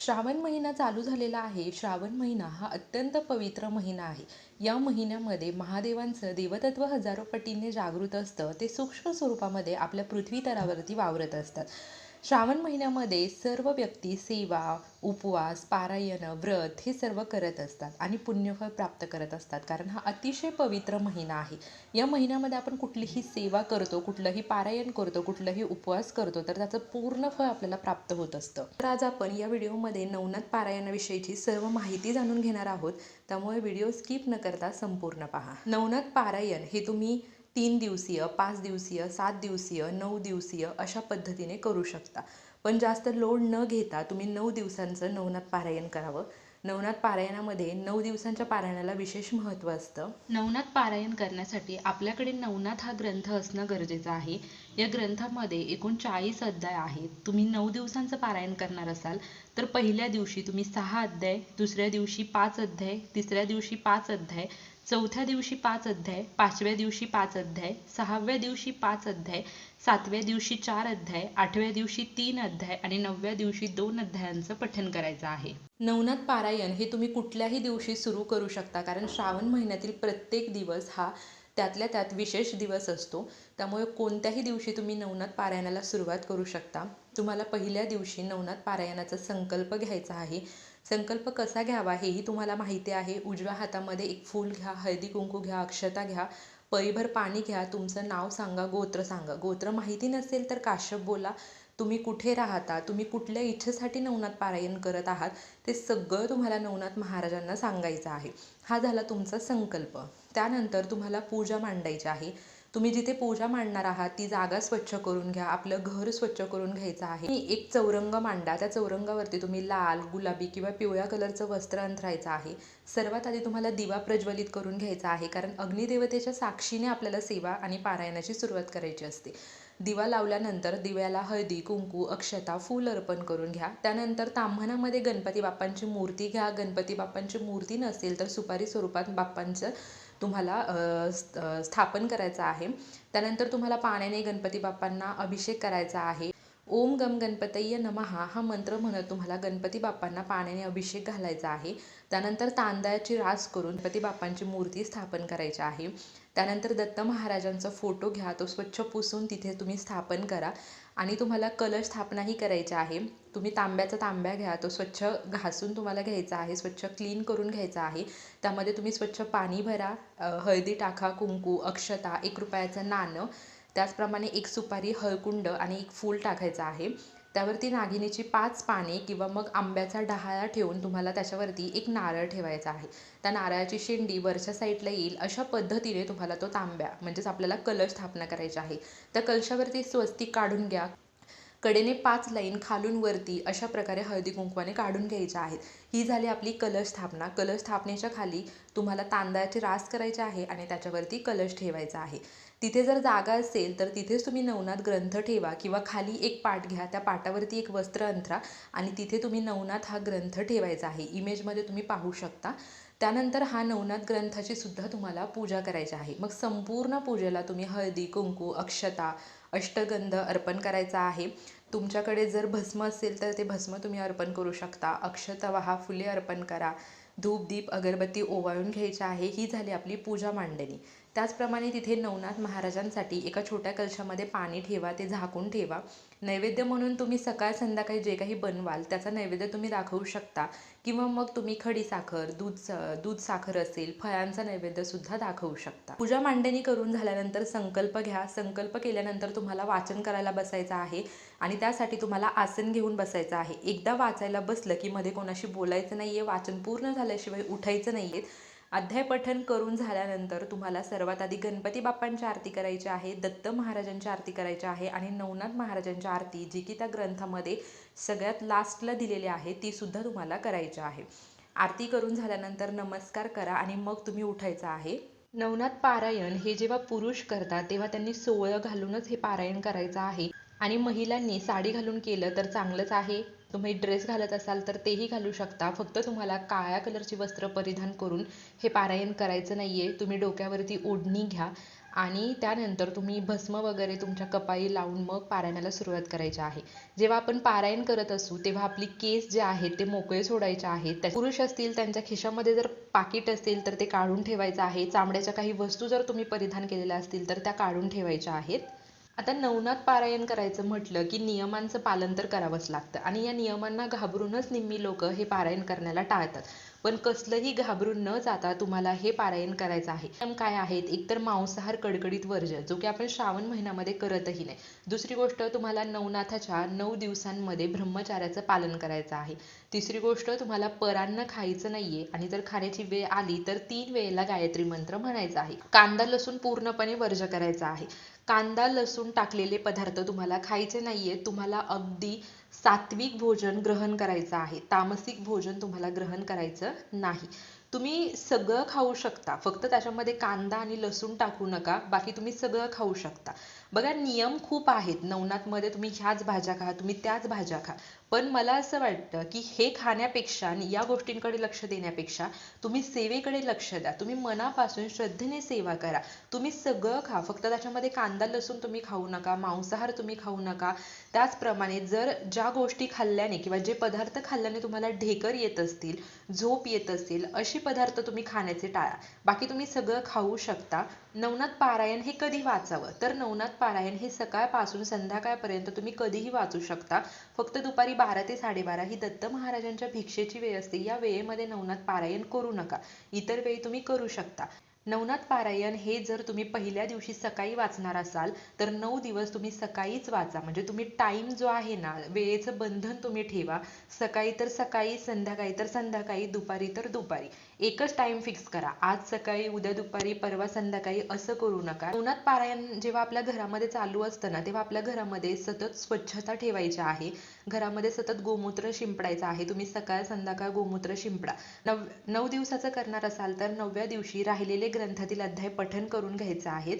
श्रावण महिना चालू झालेला आहे. श्रावण महिना हा अत्यंत पवित्र महिना आहे. या महिन्यामध्ये महादेवांचं देवतत्व हजारो पटीने जागृत असतं. ते सूक्ष्म स्वरूपामध्ये आपल्या पृथ्वी तरावरती वावरत असतात. श्रावण महिन्यामध्ये सर्व व्यक्ती सेवा उपवास पारायण व्रत हे सर्व करत असतात आणि पुण्यफळ प्राप्त करत असतात. कारण हा अतिशय पवित्र महिना आहे. या महिन्यामध्ये आपण कुठलीही सेवा करतो कुठलंही पारायण करतो कुठलंही उपवास करतो तर त्याचं पूर्ण फळ आपल्याला प्राप्त होत असतं. तर आज आपण या व्हिडिओमध्ये नवनाथ पारायणाविषयीची सर्व माहिती जाणून घेणार आहोत. त्यामुळे व्हिडिओ स्किप न करता संपूर्ण पहा. नवनाथ पारायण हे तुम्ही तीन दिवसीय पाच दिवसीय सात दिवसीय नऊ दिवसीय अशा पद्धतीने करू शकता. पण जास्त लोड न घेता तुम्ही नऊ दिवसांचं नवनाथ पारायण करावं. नवनाथ पारायणामध्ये नऊ दिवसांच्या पारायणाला विशेष महत्त्व असतं. नवनाथ पारायण करण्यासाठी आपल्याकडे नवनाथ हा ग्रंथ असणं गरजेचं आहे. या ग्रंथामध्ये एकूण चाळीस अध्याय आहेत. तुम्ही नऊ दिवसांचं पारायण करणार असाल तर पहिल्या दिवशी तुम्ही सहा अध्याय दुसऱ्या दिवशी पाच अध्याय तिसऱ्या दिवशी पाच अध्याय चौथ्या दिवशी पाच अध्याय पाचव्या दिवशी पाच अध्याय सहाव्या दिवशी पाच अध्याय सातव्या दिवशी चार अध्याय आठव्या दिवशी तीन अध्याय आणि नवव्या दिवशी दोन अध्यायांचं पठन करायचं आहे. नवनाथ पारायण हे तुम्ही कुठल्याही दिवशी सुरू करू शकता कारण श्रावण महिन्यातील प्रत्येक दिवस हा त्यातल्या त्यात विशेष दिवस असतो. त्यामुळे कोणत्याही दिवशी तुम्ही नवनाथ पारायणाला सुरुवात करू शकता. तुम्हाला पहिल्या दिवशी नवनाथ पारायणाचा संकल्प घ्यायचा आहे. संकल्प कसा घ्यावा हेही तुम्हाला माहिती आहे. उजव्या हातामध्ये एक फूल घ्या हळदी कुंकू घ्या अक्षता घ्या परिभर पाणी घ्या तुमचं नाव सांगा गोत्र सांगा. गोत्र माहिती नसेल तर काश्यप बोला. तुम्ही कुठे राहता? तुम्ही कुठल्या इच्छेसाठी नवनाथ पारायण करत आहात? ते सगळं तुम्हाला नवनाथ महाराजांना सांगायचं आहे. हा झाला तुमचा संकल्प. त्यानंतर तुम्हाला पूजा मांडायची आहे. तुम्ही जिथे पूजा मांडणार आहात ती जागा स्वच्छ करून घ्या. आपलं घर स्वच्छ करून घ्यायचं आहे. एक चौरंग मांडा. त्या चौरंगावरती तुम्ही लाल गुलाबी किंवा पिवळ्या कलरचं वस्त्र अंथरायचं आहे. सर्वात आधी तुम्हाला दिवा प्रज्वलित करून घ्यायचा आहे कारण अग्निदेवतेच्या साक्षीने आपल्याला सेवा आणि पारायणाची सुरुवात करायची असते. दिवा लावल्यानंतर दिव्याला हळदी कुंकू अक्षता फूल अर्पण करून घ्या. त्यानंतर ताम्हणामध्ये गणपती बाप्पांची मूर्ती घ्या. गणपती बाप्पांची मूर्ती नसेल तर सुपारी स्वरूपात बाप्पांचं तुम्हाला स्थापन करायचं आहे. त्यानंतर तुम्हाला पाण्याने गणपती बाप्पांना अभिषेक करायचा आहे. ओम गम गणपतय्य नमहा हा मंत्र म्हणत तुम्हाला गणपती बाप्पांना पाण्याने अभिषेक घालायचा आहे. त्यानंतर तांदळाची रास करून गणपती बाप्पांची मूर्ती स्थापन करायची आहे. त्यानंतर दत्त महाराजांचा फोटो घ्या. तो स्वच्छ पुसून तिथे तुम्ही स्थापन करा. आणि तुम्हाला कलश स्थापनाही करायची आहे. तुम्ही तांब्याचा तांब्या घ्या तो स्वच्छ घासून तुम्हाला घ्यायचा आहे स्वच्छ क्लीन करून घ्यायचा आहे. त्यामध्ये तुम्ही स्वच्छ पाणी भरा हळदी टाका कुंकू अक्षता एक रुपयाचं नाणं त्याचप्रमाणे एक सुपारी हळकुंड आणि एक फूल टाकायचं आहे. त्यावरती नागिनीची पाच पाने किंवा मग आंब्याचा डहाळा ठेवून तुम्हाला त्याच्यावरती एक नारळ ठेवायचा आहे. त्या नारळाची शेंडी वरच्या साईडला येईल अशा पद्धतीने तुम्हाला तो तांब्या म्हणजेच आपल्याला कलश स्थापना करायची आहे. त्या कलशावरती स्वस्तिक काढून घ्या. कडेने पाच लाईन खालून वरती अशा प्रकारे हळदी कुंकवाने काढून घ्यायच्या आहेत. ही झाली आपली कलश स्थापना. कलश स्थापनेच्या खाली तुम्हाला तांदळाची रास करायची आहे आणि त्याच्यावरती कलश ठेवायचा आहे. तिथे जर जागा असेल तर तिथेच तुम्ही नवनाथ ग्रंथ ठेवा किंवा खाली एक पाट घ्या त्या पाटावरती एक वस्त्र अंतरा आणि तिथे तुम्ही नवनाथ हा ग्रंथ ठेवायचा आहे. इमेजमध्ये तुम्ही पाहू शकता. त्यानंतर हा नवनाथ ग्रंथाची सुद्धा तुम्हाला पूजा करायची आहे. मग संपूर्ण पूजेला तुम्ही हळदी कुंकू अक्षता अष्टगंध अर्पण करायचा आहे. तुमच्याकडे जर भस्म असेल तर ते भस्म तुम्ही अर्पण करू शकता. अक्षतवहा फुले अर्पण करा. धूप दीप अगरबत्ती ओवाळून घ्यायची आहे. ही झाली आपली पूजा मांडणी. त्याचप्रमाणे तिथे नवनाथ महाराजांसाठी एका छोट्या कलशामध्ये पाणी ठेवा ते झाकून ठेवा. नैवेद्य म्हणून तुम्ही सकाळ संध्याकाळी जे काही बनवाल त्याचा नैवेद्य तुम्ही दाखवू शकता. किंवा मग तुम्ही खडी साखर दूध दूध साखर असेल फळांचा नैवेद्यसुद्धा दाखवू शकता. पूजा मांडणी करून झाल्यानंतर संकल्प घ्या. संकल्प केल्यानंतर तुम्हाला वाचन करायला बसायचं आहे आणि त्यासाठी तुम्हाला आसन घेऊन बसायचं आहे. एकदा वाचायला बसलं की मध्ये कोणाशी बोलायचं नाही आहे वाचन पूर्ण झाल्याशिवाय उठायचं नाही आहे अध्याय पठन करून झाल्यानंतर तुम्हाला सर्वात आधी गणपती बाप्पांची आरती करायची आहे दत्त महाराजांची आरती करायची आहे आणि नवनाथ महाराजांची आरती जी की त्या ग्रंथामध्ये सगळ्यात लास्टला दिलेली आहे ती सुद्धा तुम्हाला करायची आहे. आरती करून झाल्यानंतर नमस्कार करा आणि मग तुम्ही उठायचं आहे. नवनाथ पारायण हे जेव्हा पुरुष करतात तेव्हा त्यांनी सोवळं घालूनच हे पारायण करायचं आहे. आणि महिलांनी साडी घालून केलं तर चांगलंच आहे. तुम्ही ड्रेस घालत असाल तर तेही घालू शकता. फक्त तुम्हाला काळ्या कलरची वस्त्र परिधान करून हे पारायण करायचं नाही आहे तुम्ही डोक्यावरती ओढणी घ्या आणि त्यानंतर तुम्ही भस्म वगैरे तुमच्या कपाळी लावून मग पारायणाला सुरुवात करायची आहे. जेव्हा आपण पारायण करत असू तेव्हा आपली केस जे आहेत ते मोकळे सोडायचे आहेत. पुरुष असतील त्यांच्या खिशामध्ये जर पाकिट असतील तर ते काढून ठेवायचं आहे. चामड्याच्या काही वस्तू जर तुम्ही परिधान केलेल्या असतील तर त्या काढून ठेवायच्या आहेत. आता नवनाथ पारायण करायचं म्हटलं की नियमांचं पालन तर करावंच लागतं. आणि या नियमांना घाबरूनच निम्मी लोक हे पारायण करण्याला टाळतात. पण कसलंही घाबरून न जाता तुम्हाला हे पारायण करायचं आहे. नियम काय आहेत? एकतर मांसाहार कडकडीत वर्ज जो की आपण श्रावण महिन्यामध्ये करतही नाही. दुसरी गोष्ट तुम्हाला नवनाथाच्या नऊ दिवसांमध्ये ब्रह्मचार्याचं पालन करायचं आहे. तिसरी गोष्ट तुम्हाला परान्न खायचं नाहीये आणि जर खाण्याची वेळ आली तर तीन वेळेला गायत्री मंत्र म्हणायचा आहे. कांदा लसूण पूर्णपणे वर्ज करायचा आहे. कांदा लसूण टाकलेले पदार्थ तुम्हाला खायचे नाहीये. तुम्हाला अगदी सात्विक भोजन ग्रहण करायचं आहे. तामसिक भोजन तुम्हाला ग्रहण करायचं नाही. तुम्ही सगळं खाऊ शकता. फक्त त्याच्यामध्ये कांदा आणि लसूण टाकू नका. बाकी तुम्ही सगळं खाऊ शकता. बघा नियम खूप आहेत. नवनाथमध्ये तुम्ही ह्याच भाज्या खा तुम्ही त्याच भाज्या खा. पण मला असं वाटतं की हे खाण्यापेक्षा आणि या गोष्टींकडे लक्ष देण्यापेक्षा तुम्ही सेवेकडे लक्ष द्या. तुम्ही मनापासून श्रद्धेने सेवा करा. तुम्ही सगळं खा. फक्त त्याच्यामध्ये कांदा लसूण तुम्ही खाऊ नका मांसाहार तुम्ही खाऊ नका. त्याचप्रमाणे जर ज्या गोष्टी खाल्ल्याने किंवा जे पदार्थ खाल्ल्याने तुम्हाला ढेकर येत असतील झोप येत असेल अशी पदार्थ तुम्ही खाण्याचे टाळा. बाकी तुम्ही सगळं खाऊ शकता. नवनाथ पारायण हे कधी वाचावं? तर नवनाथ पारायण हे सकाळपासून संध्याकाळपर्यंत तुम्ही कधीही वाचू शकता. फक्त दुपारी बारा ते साडेबारा ही दत्त महाराजांच्या भिक्षेची वेळ असते. या वेळेमध्ये नवनाथ पारायण करू नका. इतर वेळी तुम्ही करू शकता. नवनाथ पारायण हे जर तुम्ही पहिल्या दिवशी सकाळी वाचणार असाल तर नऊ दिवस तुम्ही सकाळीच वाचा. म्हणजे तुम्ही टाइम जो आहे ना वेळेचं बंधन तुम्ही ठेवा. सकाळी तर सकाळी संध्याकाळी तर संध्याकाळी दुपारी तर दुपारी. एकच टाइम फिक्स करा. आज सकाळी उद्या दुपारी परवा संध्याकाळी असं करू नका. उन्हात पारायण जेव्हा आपल्या घरामध्ये चालू असतं ना तेव्हा आपल्या घरामध्ये सतत स्वच्छता ठेवायची आहे. घरामध्ये सतत गोमूत्र शिंपडायचं आहे. तुम्ही सकाळ संध्याकाळ गोमूत्र शिंपडा. नव नऊ दिवसाचं करणार असाल तर नवव्या दिवशी राहिलेले ग्रंथातील अध्याय पठण करून घ्यायचं आहेत.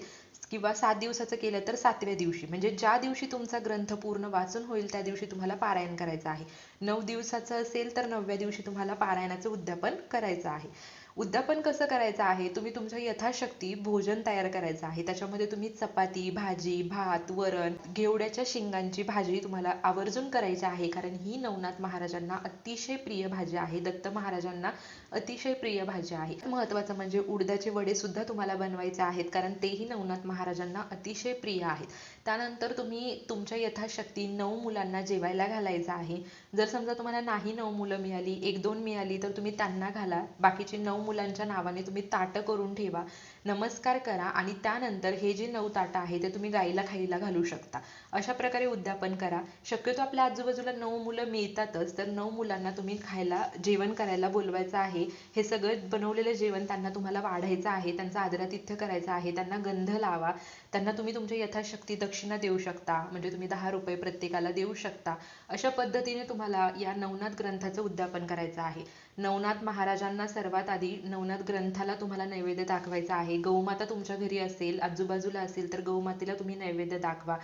किंवा सात दिवसाचं केलं तर सातव्या दिवशी. म्हणजे ज्या दिवशी तुमचा ग्रंथ पूर्ण वाचून होईल त्या दिवशी तुम्हाला पारायण करायचं आहे. नऊ दिवसाचं असेल तर नवव्या दिवशी तुम्हाला पारायणाचं उद्यापन करायचं आहे. उद्यापन कसं करायचं आहे? तुम्ही तुमच्या यथाशक्ती भोजन तयार करायचं आहे. त्याच्यामध्ये तुम्ही चपाती भाजी भात वरण घेवड्याच्या शिंगांची भाजी तुम्हाला आवर्जून करायची आहे. कारण ही नवनाथ महाराजांना अतिशय प्रिय भाजी आहे. दत्त महाराजांना अतिशय प्रिय भाजी आहे. महत्वाचं म्हणजे उडदाचे वडे सुद्धा तुम्हाला बनवायचे आहेत. कारण तेही नवनाथ महाराजांना अतिशय प्रिय आहेत. त्यानंतर तुम्ही तुमच्या यथाशक्ती नऊ मुलांना जेवायला घालायचं आहे. जर समजा तुम्हाला नाही नऊ मुलं मिळाली एक दोन मिळाली तर तुम्ही त्यांना घाला. बाकीची नऊ मुलांच्या नावाने तुम्ही ताटं करून ठेवा. नमस्कार करा आणि त्यानंतर हे जे नऊ ताटं आहे ते तुम्ही गाईला खायला घालू शकता. अशा प्रकारे उद्यापन करा. शक्यतो आपल्या आजूबाजूला नऊ मुलं मिळतातच तर नऊ मुलांना तुम्ही खायला जेवण करायला बोलवायचं आहे. हे सगळं बनवलेलं जेवण त्यांना तुम्हाला वाढायचं आहे त्यांचा आदरातिथ्य करायचं आहे त्यांना गंध लावा. त्यांना तुम्ही तुमच्या यथाशक्ती दक्षिणा देऊ शकता म्हणजे तुम्ही दहा रुपये प्रत्येकाला देऊ शकता. अशा पद्धतीने तुम्हाला या नवनाथ ग्रंथाचं उद्यापन करायचं आहे. नवनाथ महाराजांना सर्वात आधी नवनाथ ग्रंथाला तुम्हाला नैवेद्य दाखवायचा आहे. गौमाता तुमच्या घरी असेल आजूबाजूला असेल तर गौमातेला तुम्ही नैवेद्य दाखवा.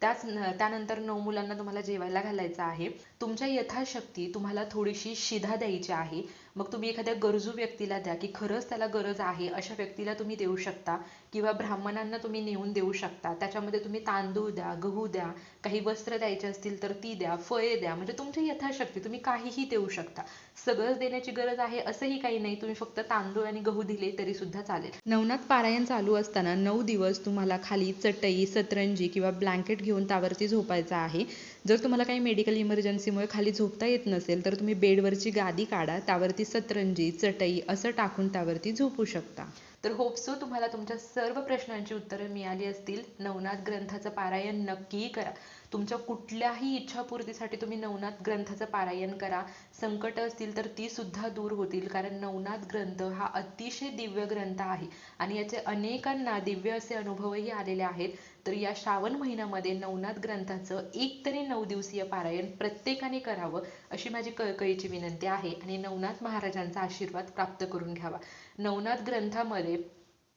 त्याच त्यानंतर नऊ मुलांना तुम्हाला जेवायला घालायचं आहे. तुमच्या यथाशक्ती तुम्हाला थोडीशी शिधा द्यायची आहे. मग तुम्ही एखाद्या गरजू व्यक्तीला द्या की खरंच त्याला गरज आहे अशा व्यक्तीला तुम्ही देऊ शकता किंवा ब्राह्मणांना तुम्ही नेऊन देऊ शकता. त्याच्यामध्ये तुम्ही तांदूळ द्या गहू द्या काही वस्त्र द्यायचे असतील तर ती द्या फळे द्या. म्हणजे तुमची यथाशक्ती तुम्ही काहीही देऊ शकता. सगळंच देण्याची गरज आहे असंही काही नाही. तुम्ही फक्त तांदूळ आणि गहू दिले तरी सुद्धा चालेल. नवनाथ पारायण चालू असताना नऊ दिवस तुम्हाला खाली चटई सतरंजी किंवा ब्लँकेट घेऊन त्यावरती झोपायचं आहे. जर तुम्हाला काही मेडिकल इमर्जन्सीमुळे खाली झोपता येत नसेल तर तुम्ही बेडवरची गादी काढा त्यावरती सतरंजी चटई असं टाकून त्यावरती झोपू शकता. तर होपसो तुम्हाला तुमच्या सर्व प्रश्नांची उत्तरं मिळाली असतील. नवनाथ ग्रंथाचं पारायण नक्की करा. तुमच्या कुठल्याही इच्छापूर्तीसाठी तुम्ही नवनाथ ग्रंथाचं पारायण करा. संकट असतील तर ती सुद्धा दूर होतील कारण नवनाथ ग्रंथ हा अतिशय दिव्य ग्रंथ आहे आणि याचे अनेकांना दिव्य असे अनुभवही आलेले आहेत. तर या श्रावण महिन्यामध्ये नवनाथ ग्रंथाचं एक तरी नऊ दिवसीय पारायण प्रत्येकाने करावं अशी माझी कळकळीची विनंती आहे आणि नवनाथ महाराजांचा आशीर्वाद प्राप्त करून घ्यावा. नवनाथ ग्रंथामध्ये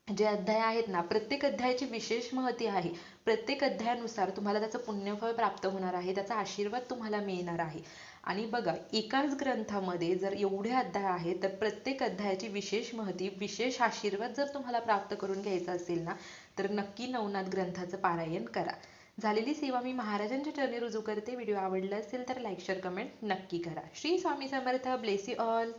जे अध्याय आहेत ना प्रत्येक अध्यायाची विशेष महती आहे. प्रत्येक अध्यायानुसार तुम्हाला त्याचं पुण्यफळ प्राप्त होणार आहे त्याचा आशीर्वाद तुम्हाला मिळणार आहे. आणि बघा एकाच ग्रंथामध्ये जर एवढे अध्याय आहेत तर प्रत्येक अध्यायाची विशेष महती विशेष आशीर्वाद जर तुम्हाला प्राप्त करून घ्यायचा असेल ना तर नक्की नवनाथ ग्रंथाचं पारायण करा. झालेली सेवा मी महाराजांच्या चरणी रुजू करते. व्हिडिओ आवडला असेल तर लाईक शेअर कमेंट नक्की करा. Shri Swami Samarth. Bless you all